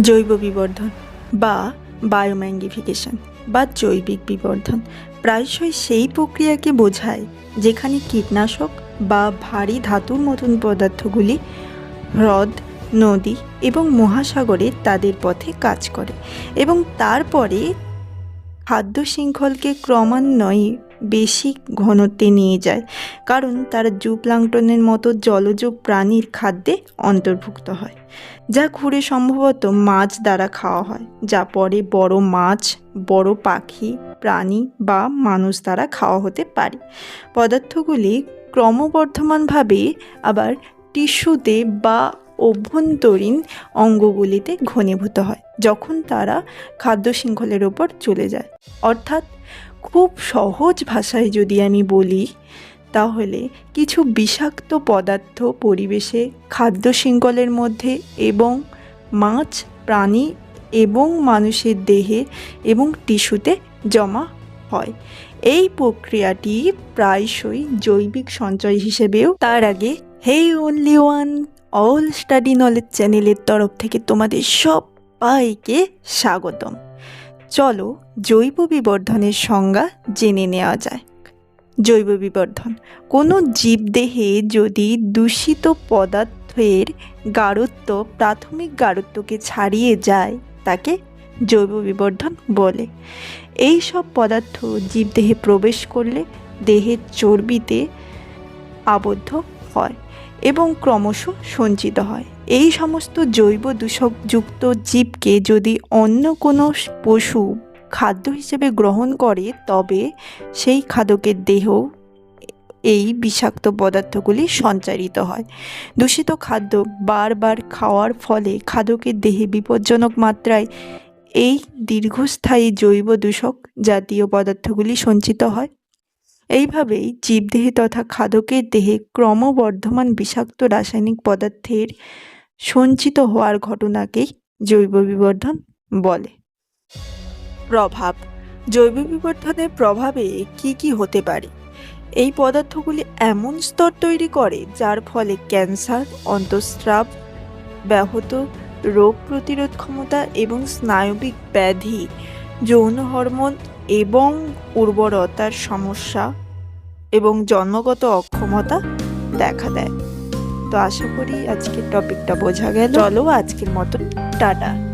জৈব বিবর্ধন বা বায়োম্যাঙ্গিফিকেশন বা জৈবিক বিবর্ধন। প্রায়শই সেই প্রক্রিয়াকে বোঝায় যেখানে কীটনাশক বা ভারী ধাতুর মতন পদার্থগুলি হ্রদ, নদী এবং মহাসাগরে তাদের পথে কাজ করে এবং তারপরে খাদ্য শৃঙ্খলকে ক্রমান্বয়ে বেশি ঘনত্বে নিয়ে যায়, কারণ তারা জুপ্লাঙ্কটনের মতো জলজ প্রাণীর খাদ্যে অন্তর্ভুক্ত হয়, যা ঘুরে সম্ভবত মাছ দ্বারা খাওয়া হয়, যা পরে বড় মাছ, বড় পাখি, প্রাণী বা মানুষ দ্বারা খাওয়া হতে পারে। পদার্থগুলি ক্রমবর্ধমানভাবে আবার টিস্যুতে বা অভ্যন্তরীণ অঙ্গগুলিতে ঘনীভূত হয়, যখন তারা খাদ্য শৃঙ্খলের ওপর চলে যায়। অর্থাৎ, খুব সহজ ভাষায় যদি আমি বলি, তাহলে কিছু বিষাক্ত পদার্থ পরিবেশে খাদ্য শৃঙ্খলের মধ্যে এবং মাছ, প্রাণী এবং মানুষের দেহে এবং টিস্যুতে জমা হয়। এই প্রক্রিয়াটি প্রায়শই জৈবিক সঞ্চয় হিসেবেও তার আগে, hey only one all study knowledge চ্যানেলের তরফ থেকে তোমাদের সবাইকে স্বাগতম। চলো জৈব বিবর্ধনের সংজ্ঞা জেনে নেওয়া যায় জৈব বিবর্ধন, কোনো জীবদেহে যদি দূষিত পদার্থের গাঢ়ত্ব প্রাথমিক গাঢ়ত্বকে ছাড়িয়ে যায়, তাকে জৈব বিবর্ধন বলে। এই সব পদার্থ জীবদেহে প্রবেশ করলে দেহের চর্বিতে আবদ্ধ হয় এবং ক্রমশ সঞ্চিত হয়। এই সমস্ত জৈব দূষকযুক্ত জীবকে যদি অন্য কোনো পশু খাদ্য হিসেবে গ্রহণ করে, তবে সেই খাদকের দেহ, এই বিষাক্ত পদার্থগুলি সঞ্চারিত হয়। দূষিত খাদ্য বারবার খাওয়ার ফলে খাদকের দেহে বিপজ্জনক মাত্রায় এই দীর্ঘস্থায়ী জৈব দূষক জাতীয় পদার্থগুলি সঞ্চিত হয়। এইভাবেই জীবদেহে তথা খাদকের দেহে ক্রমবর্ধমান বিষাক্ত রাসায়নিক পদার্থের সঞ্চিত হওয়ার ঘটনাকেই জৈব বিবর্ধন বলে। প্রভাব। জৈব বিবর্ধনের প্রভাবে কি কি হতে পারে? এই পদার্থগুলি এমন স্তর তৈরি করে যার ফলে ক্যান্সার, অন্তঃস্রাব, ব্যাহত রোগ প্রতিরোধ ক্ষমতা এবং স্নায়বিক ব্যাধি, যৌন হরমোন এবং উর্বরতার সমস্যা এবং জন্মগত অক্ষমতা দেখা দেয়। তো আশা করি আজকের টপিকটা বোঝা গেল। চলো আজকের মতন টাটা।